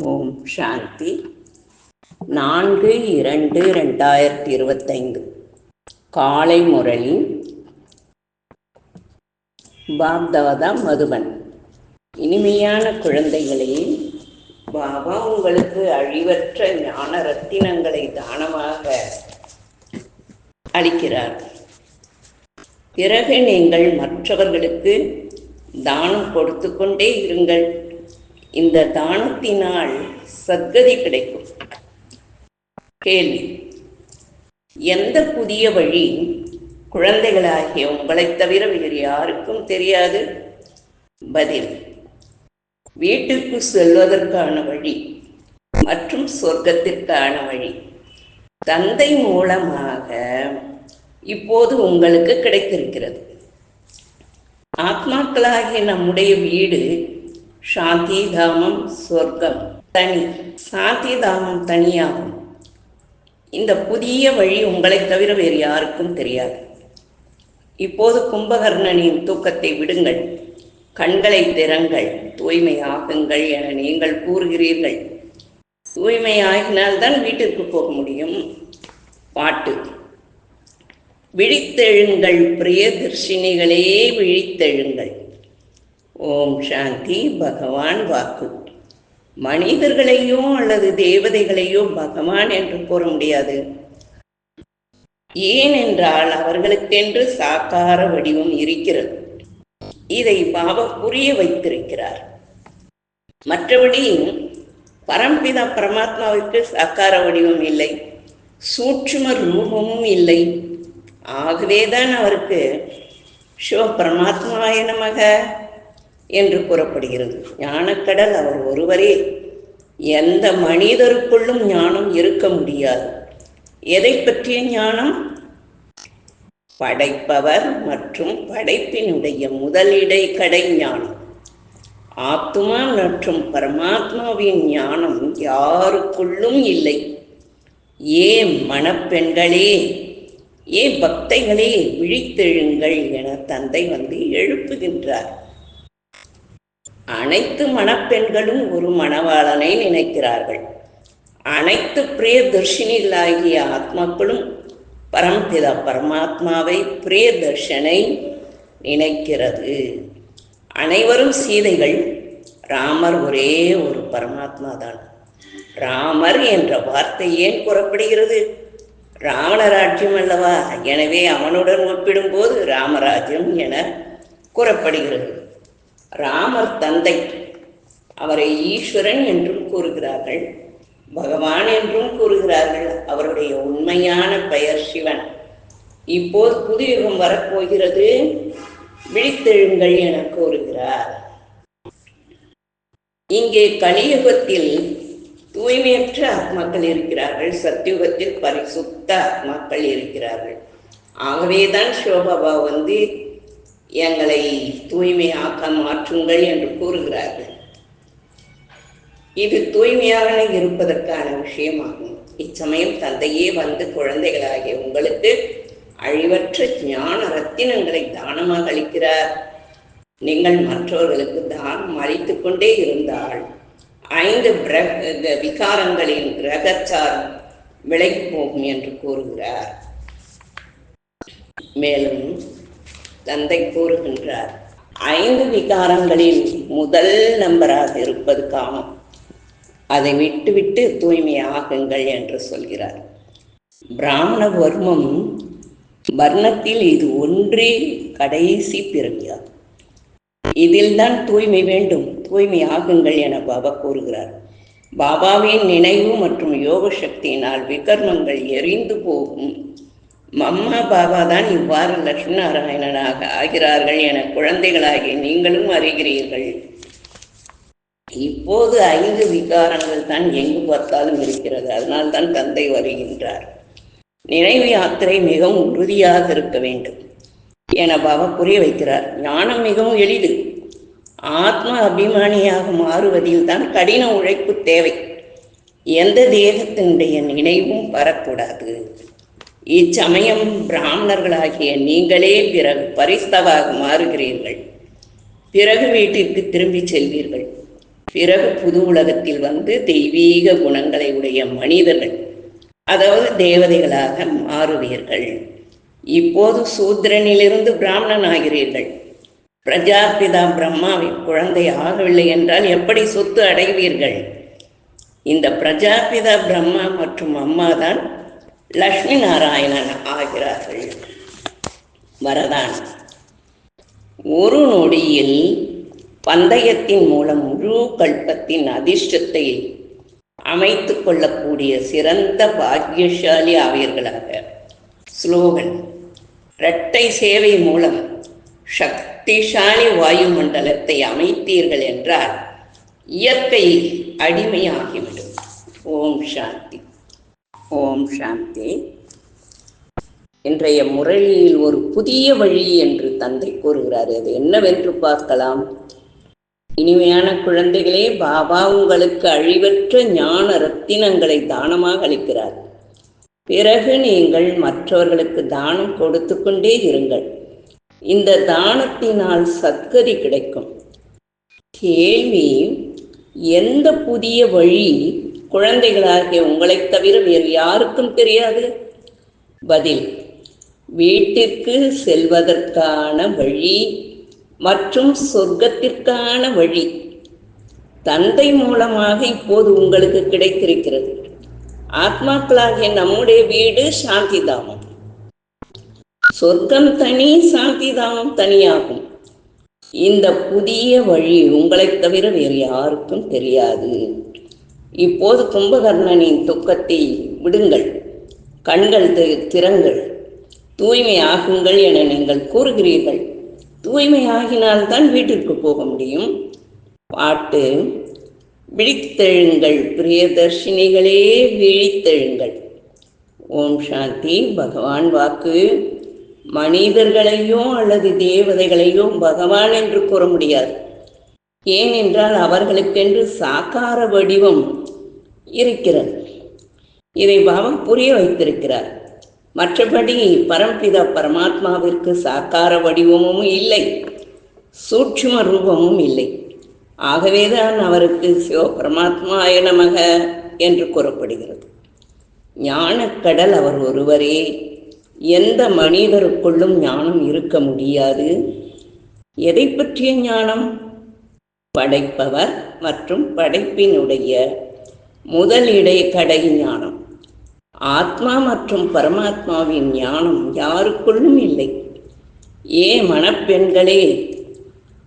ஓம் சாந்தி. நான்கு இரண்டு ரெண்டாயிரத்தி இருபத்தைந்து. காலை முரளி. பாப்தாதா மதுபன். இனிமையான குழந்தைகளே பாபா உங்களுக்கு அழிவற்ற ஞான ரத்தினங்களை தானமாக அளிக்கிறார். பிறகு நீங்கள் மற்றவர்களுக்கு தானம் கொடுத்து கொண்டே இருங்கள். இந்த தானத்தினால் சத்கதி கிடைக்கும். கேள்வி. எந்த புதிய வழி குழந்தைகளாகிய உங்களைத் தவிர வேறு யாருக்கும் தெரியாது? பதில். வீட்டுக்கு செல்வதற்கான வழி மற்றும் சொர்க்கத்திற்கான வழி. தந்தை மூலமாக இப்போது உங்களுக்கு கிடைத்திருக்கிறது. ஆத்மாக்களாகிய நம்முடைய வீடு சாந்தி தாமம் சொர்க்கம். தனி. சாந்தி தாமம் தனியாகும். இந்த புதிய வழி உங்களைத் தவிர வேறு யாருக்கும் தெரியாது. இப்போது கும்பகர்ணனின் தூக்கத்தை விடுங்கள். கண்களை திறங்கள். தூய்மையாகுங்கள் என நீங்கள் கூறுகிறீர்கள். தூய்மையாகினால்தான் வீட்டிற்கு போக முடியும். பாட்டு. விழித்தெழுங்கள். பிரியதர்ஷினிகளே விழித்தெழுங்கள். ஓம் சாந்தி பகவான் வாக்கு. மனிதர்களையோ அல்லது தேவதைகளையோ பகவான் என்று கூற முடியாது. ஏனென்றால் அவர்களுக்கென்று சாக்கார வடிவம் இருக்கிறது. இதை பாபா புரிய வைத்திருக்கிறார். மற்றபடி பரம்பிதா பரமாத்மாவிற்கு சாக்கார வடிவம் இல்லை. சூட்சும ரூபமும் இல்லை. ஆகவேதான் அவருக்கு சிவ பரமாத்மாய நமக என்று கூறப்படுகிறது. ஞானக்கடல் அவர் ஒருவரே. எந்த மனிதருக்குள்ளும் ஞானம் இருக்க முடியாது. எதை பற்றிய ஞானம்? படைப்பவர் மற்றும் படைப்பினுடைய முதலிடை கடை ஞானம். ஆத்மா மற்றும் பரமாத்மாவின் ஞானம் யாருக்குள்ளும் இல்லை. ஏன் மணப்பெண்களே ஏ பக்தைகளே விழித்தெழுங்கள் என தந்தை வந்து எழுப்புகின்றார். அனைத்து மணப்பெண்களும் ஒரு மணவாளனை நினைக்கிறார்கள். அனைத்து பிரியதர்ஷினிகளாகிய ஆத்மாக்களும் பரம்பிதா பரமாத்மாவை பிரியதர்ஷனை நினைக்கிறது. அனைவரும் சீதைகள் ராமர் ஒரே ஒரு பரமாத்மா தான். ராமர் என்ற வார்த்தை ஏன் கூறப்படுகிறது? ராவணராஜ்யம் அல்லவா? எனவே அவனுடன் ஒப்பிடும்போது ராமராஜ்யம் என கூறப்படுகிறது. ராமர் தந்தை. அவரை ஈஸ்வரன் என்றும் கூறுகிறார்கள் பகவான் என்றும் கூறுகிறார்கள் அவருடைய உண்மையான பெயர் சிவன். இப்போது புது யுகம் வரப்போகிறது விழித்தெழுங்கள் என கூறுகிறார். இங்கே கலியுகத்தில் தூய்மையற்ற ஆத்மாக்கள் இருக்கிறார்கள் சத்தியுகத்தில் பரிசுத்த ஆத்மாக்கள் இருக்கிறார்கள். ஆகவேதான் சிவபாபா வந்து எங்களை தூய்மையாக்க மாற்றுங்கள் என்று கூறுகிறார்கள். இது தூய்மையாக இருப்பதற்கான விஷயமாகும். இச்சமயம் தந்தையே வந்து குழந்தைகளாகிய உங்களுக்கு அழிவற்ற ஞான ரத்தினங்களை தானமாக அளிக்கிறார். நீங்கள் மற்றவர்களுக்கு தானம் அளித்து கொண்டே இருந்தால் ஐந்து விகாரங்களின் கிரகச்சாரம் விலகி போகும் என்று கூறுகிறார். மேலும் தந்தை கூறுகின்றார். ஐந்து விகாரங்களில் முதல் நம்பராக இருப்பது காமம் அதை விட்டுவிட்டு தூய்மையாகுங்கள் என்று சொல்கிறார். பிராமண வர்மம் வர்ணத்தில் இது ஒன்றே கடைசி பிறவியாகும் இதில்தான் தூய்மை வேண்டும் தூய்மை ஆகுங்கள் என பாபா கூறுகிறார். பாபாவின் நினைவு மற்றும் யோக சக்தியினால் விகர்மங்கள் எரிந்து போகும் அம்மா பாபா தான் இவ்வாறு லட்சுமி நாராயணனாக ஆகிறார்கள் என குழந்தைகளாகி நீங்களும் அறிகிறீர்கள். இப்போது ஐந்து விகாரங்கள் தான் எங்கு பார்த்தாலும் இருக்கிறது. அதனால் தான் தந்தை வருகின்றார். நினைவு யாத்திரை மிகவும் உறுதியாக இருக்க வேண்டும் என பாபா புரிய வைக்கிறார். ஞானம் மிகவும் எளிது. ஆத்ம அபிமானியாக மாறுவதில் தான் கடின உழைப்பு தேவை. எந்த தேகத்தினுடைய நினைவும் வரக்கூடாது இச்சமயம் பிராமணர்களாகிய நீங்களே பிறகு பரிஸ்தவாக மாறுகிறீர்கள். பிறகு வீட்டிற்கு திரும்பி செல்வீர்கள். பிறகு புது உலகத்தில் வந்து தெய்வீக குணங்களை உடைய மனிதர்கள் அதாவது தேவதைகளாக மாறுவீர்கள். இப்போது சூத்திரனிலிருந்து பிராமணன் ஆகிறீர்கள். பிரஜாபிதா பிரம்மாவின் குழந்தை ஆகவில்லை என்றால் எப்படி சொத்து அடைவீர்கள்? இந்த பிரஜாபிதா பிரம்மா மற்றும் அம்மா தான் லக்ஷ்மி நாராயணன் ஆகிறார்கள். வரதான். ஒரு நொடியில் பந்தயத்தின் மூலம் முழு கல்பத்தின் அதிர்ஷ்டத்தை அமைத்து கொள்ளக்கூடிய சிறந்த பாக்கியசாலி ஆவியர்களாக ஸ்லோகன். இரட்டை சேவை மூலம் சக்திசாலி வாயுமண்டலத்தை அமைத்தீர்கள் என்றால் இயற்கை அடிமையாகிவிடும். ஓம் சாந்தி. ஓம் சாந்தி. இன்றைய முரளியில் ஒரு புதிய வழி என்று தந்தை கூறுகிறார். அது என்னவென்று பார்க்கலாம். இனிமையான குழந்தைகளே பாபா உங்களுக்கு அழிவற்ற ஞான ரத்தினங்களை தானமாக அளிக்கிறார். பிறகு நீங்கள் மற்றவர்களுக்கு தானம் கொடுத்து கொண்டே இருங்கள். இந்த தானத்தினால் சத்கதி கிடைக்கும். கேள்வி எந்த புதிய வழி குழந்தைகளாகிய உங்களைத் தவிர வேறு யாருக்கும் தெரியாது. பதில் வீட்டிற்கு செல்வதற்கான வழி மற்றும் சொர்க்கத்திற்கான வழி. தந்தை மூலமாக இப்போது உங்களுக்கு கிடைத்திருக்கிறது. ஆத்மாக்களாகிய நம்முடைய வீடு சாந்தி தாமம் சொர்க்கம் தனி சாந்தி தாமம் தனியாகும். இந்த புதிய வழி உங்களைத் தவிர வேறு யாருக்கும் தெரியாது. இப்போது கும்பகர்ணனின் துக்கத்தை விடுங்கள். கண்கள் தி- திறங்கள். தூய்மை ஆகுங்கள் என நீங்கள் கூறுகிறீர்கள். தூய்மை ஆகினால்தான் வீட்டிற்கு போக முடியும். பாட்டு. விழித்தெழுங்கள். பிரியதர்ஷினிகளே விழித்தெழுங்கள். ஓம் சாந்தி. பகவான் வாக்கு. மனிதர்களையோ அல்லது தேவதைகளையோ பகவான் என்று கூற முடியாது. ஏனென்றால் அவர்களுக்கென்று சாக்கார வடிவம் இருக்கிறது. இதை பாபா புரிய வைத்திருக்கிறார். மற்றபடி பரம்பிதா பரமாத்மாவிற்கு சாக்கார வடிவமும் இல்லை. சூட்சும ரூபமும் இல்லை. ஆகவேதான் அவருக்கு சிவ பரமாத்மாய நமக என்று கூறப்படுகிறது. ஞானக்கடல் அவர் ஒருவரே. எந்த மனிதருக்குள்ளும் ஞானம் இருக்க முடியாது. எதை பற்றிய ஞானம்? படைப்பவர் மற்றும் படைப்பினுடைய முதல் இடைக்கடை ஞானம். ஆத்மா மற்றும் பரமாத்மாவின் ஞானம் யாருக்குள்ளும் இல்லை. ஏ மணப்பெண்களே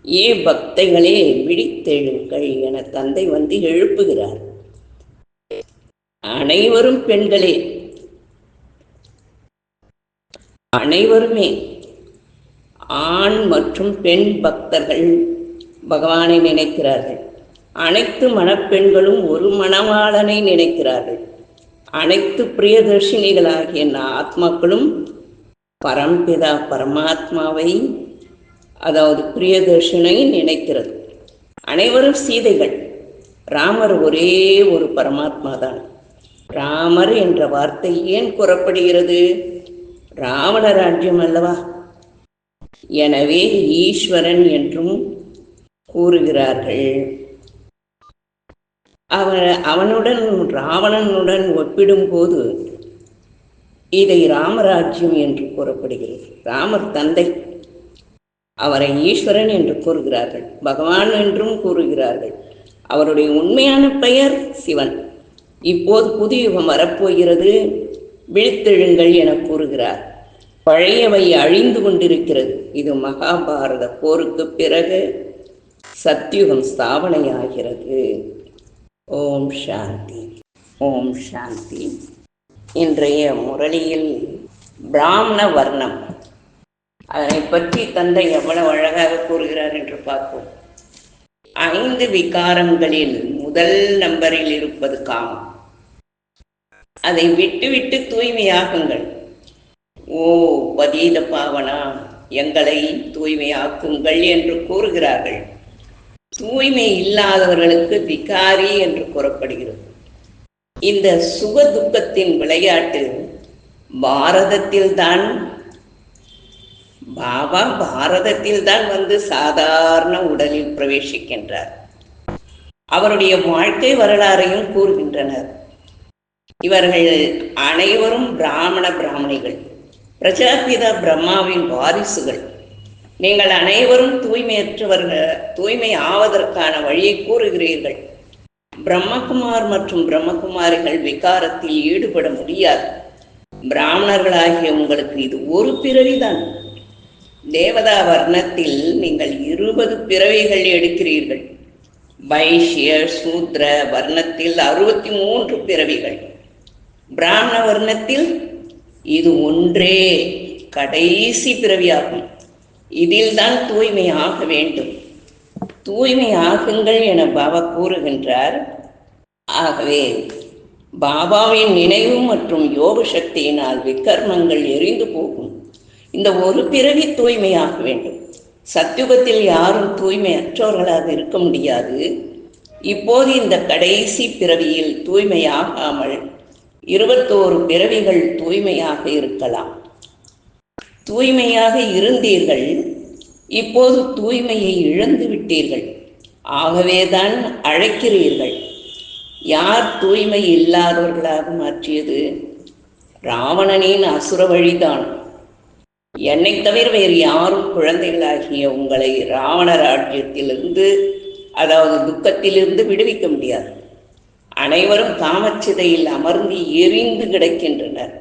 ஏ பக்தைகளே விழித்தெழுங்கள் என தந்தை வந்து எழுப்புகிறார். அனைவரும் பெண்களே அனைவருமே ஆண் மற்றும் பெண் பக்தர்கள் பகவானை நினைக்கிறார்கள். அனைத்து மணப்பெண்களும் ஒரு மணவாளனை நினைக்கிறார்கள். அனைத்து பிரியதர்ஷினிகளாகிய ஆத்மாக்களும் பரம்பிதா பரமாத்மாவை அதாவது பிரியதர்ஷனை நினைக்கிறது. அனைவரும் சீதைகள். ராமர் ஒரே ஒரு பரமாத்மா தான். ராமர் என்ற வார்த்தை ஏன் கூறப்படுகிறது? ராவண ராஜ்யம் அல்லவா? எனவே ஈஸ்வரன் என்றும் கூறுகிறார்கள். அவன் அவனுடன் ராவணனுடன் ஒப்பிடும்போது இதை ராமராஜ்யம் என்று கூறப்படுகிறது. ராமர் தந்தை. அவரை ஈஸ்வரன் என்று கூறுகிறார்கள். பகவான் என்றும் கூறுகிறார்கள். அவருடைய உண்மையான பெயர் சிவன். இப்போது புதிய யுகம் வரப்போகிறது. விழித்தெழுங்கள் என கூறுகிறார். பழையவை அழிந்து கொண்டிருக்கிறது. இது மகாபாரத போருக்கு பிறகு சத்யுகம் ஸ்தாபனையாகிறது. ஓம் சாந்தி. ஓம் சாந்தி. இன்றைய முரளியில் பிராமண வர்ணம். அதனை பற்றி தந்தை எவ்வளவு அழகாக கூறுகிறார் என்று பார்ப்போம். ஐந்து விகாரங்களில் முதல் நம்பரில் இருப்பது காமம். அதை விட்டு விட்டு தூய்மையாகுங்கள் ஓ பதீத பாவனா எங்களை தூய்மையாக்குங்கள் என்று கூறுகிறார்கள். தூய்மை இல்லாதவர்களுக்கு விகாரி என்று கூறப்படுகிறது. இந்த சுக துக்கத்தின் விளையாட்டு பாரதத்தில்தான் பாபா பாரதத்தில் தான் வந்து சாதாரண உடலில் பிரவேசிக்கின்றார். அவருடைய வாழ்க்கை வரலாறையும் கூறுகின்றனர். இவர்கள் அனைவரும் பிராமண பிராமணிகள் பிரஜாபிதா பிரம்மாவின் வாரிசுகள். நீங்கள் அனைவரும் தூய்மையற்றவர்கள் தூய்மை ஆவதற்கான வழியை கூறுகிறீர்கள். பிரம்மகுமார் மற்றும் பிரம்மகுமாரிகள் விகாரத்தில் ஈடுபட முடியாது. பிராமணர்களாகிய உங்களுக்கு இது ஒரு பிறவிதான். தேவதா வர்ணத்தில் நீங்கள் இருபது பிறவிகள் எடுக்கிறீர்கள். வைஷ்ய சூத்ர வர்ணத்தில் அறுபத்தி மூன்று பிறவிகள். பிராமண வர்ணத்தில் இது ஒன்றே கடைசி பிறவியாகும். இதில்தான் தூய்மை ஆக வேண்டும். தூய்மை ஆகுங்கள் என பாபா கூறுகின்றார். ஆகவே பாபாவின் நினைவு மற்றும் யோக சக்தியினால் விக்கர்மங்கள் எரிந்து போகும். இந்த ஒரு பிறவி தூய்மையாக வேண்டும். சத்யுகத்தில் யாரும் தூய்மையற்றவர்களாக இருக்க முடியாது. இப்போது இந்த கடைசி பிறவியில் தூய்மையாகாமல் இருபத்தோரு பிறவிகள் தூய்மையாக இருக்கலாம். தூய்மையாக இருந்தீர்கள் இப்போது தூய்மையை இழந்து விட்டீர்கள். ஆகவேதான் அழைக்கிறீர்கள். யார் தூய்மை இல்லாதவர்களாக மாற்றியது? ராவணனின் அசுர வழிதான். என்னை தவிர வேறு யாரும் குழந்தைகளாகிய உங்களை ராவண ராஜ்யத்திலிருந்து அதாவது துக்கத்திலிருந்து விடுவிக்க முடியாது. அனைவரும் காமச்சிதையில் அமர்ந்து எரிந்து கிடக்கின்றனர்.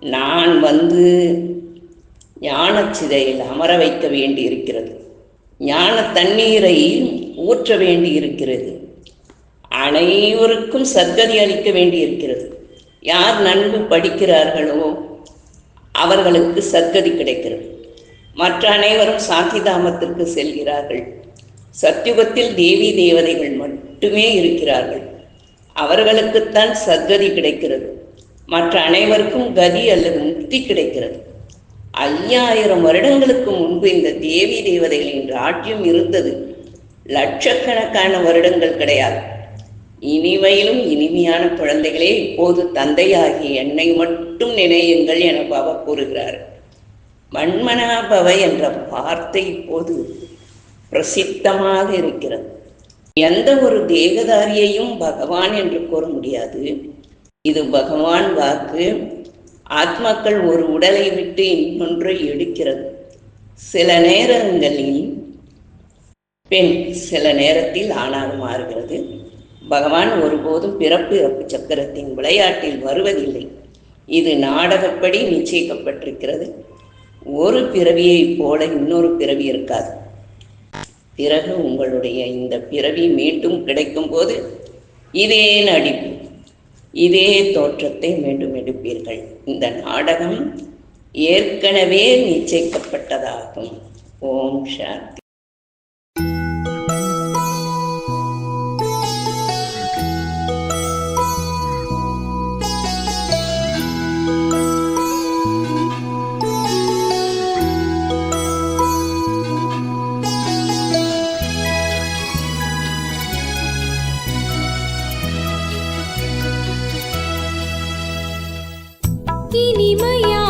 நான் வந்து ஞான சிதையில் அமர வைக்க வேண்டி இருக்கிறது ஞான தண்ணீரை ஊற்ற வேண்டி இருக்கிறது அனைவருக்கும் சத்கதி அளிக்க வேண்டி இருக்கிறது யார் நன்கு படிக்கிறார்களோ அவர்களுக்கு சத்கதி கிடைக்கிறது. மற்ற அனைவரும் சாந்திதாமத்திற்கு செல்கிறார்கள். சத்யுகத்தில் தேவி தேவதைகள் மட்டுமே இருக்கிறார்கள். அவர்களுக்குத்தான் சத்கதி கிடைக்கிறது. மற்ற அனைவருக்கும் கதி அல்லது முக்தி கிடைக்கிறது. ஐயாயிரம் வருடங்களுக்கு முன்பு இந்த தேவி தேவதைகளின் ராஜ்யம் இருந்தது. லட்சக்கணக்கான வருடங்கள் கிடையாது. இனிமையிலும் இனிமையான குழந்தைகளே இப்போது தந்தையாகிய என்னை மட்டும் நினையுங்கள் என பாபா கூறுகிறார். மண்மனாபவ என்ற வார்த்தை இப்போது பிரசித்தமாக இருக்கிறது. எந்த ஒரு தேகதாரியையும் பகவான் என்று கூற முடியாது. இது பகவான் வாக்கு ஆத்மாக்கள் ஒரு உடலை விட்டு இன்னொன்றை எடுக்கிறது. சில நேரங்களில் பெண் சில நேரத்தில் ஆணாக மாறுகிறது. பகவான் ஒருபோதும் பிறப்பு இறப்பு சக்கரத்தின் விளையாட்டில் வருவதில்லை. இது நாடகப்படி நிச்சயிக்கப்பட்டிருக்கிறது. ஒரு பிறவியைப் போல இன்னொரு பிறவி இருக்காது. பிறகு உங்களுடைய இந்த பிறவி மீண்டும் கிடைக்கும் போது இதே நடிப்பு. இதே தோற்றத்தை மீண்டும் எடுப்பீர்கள். இந்த நாடகம் ஏற்கனவே நிச்சயிக்கப்பட்டதாகும். ஓம் சாந்தி. 你们要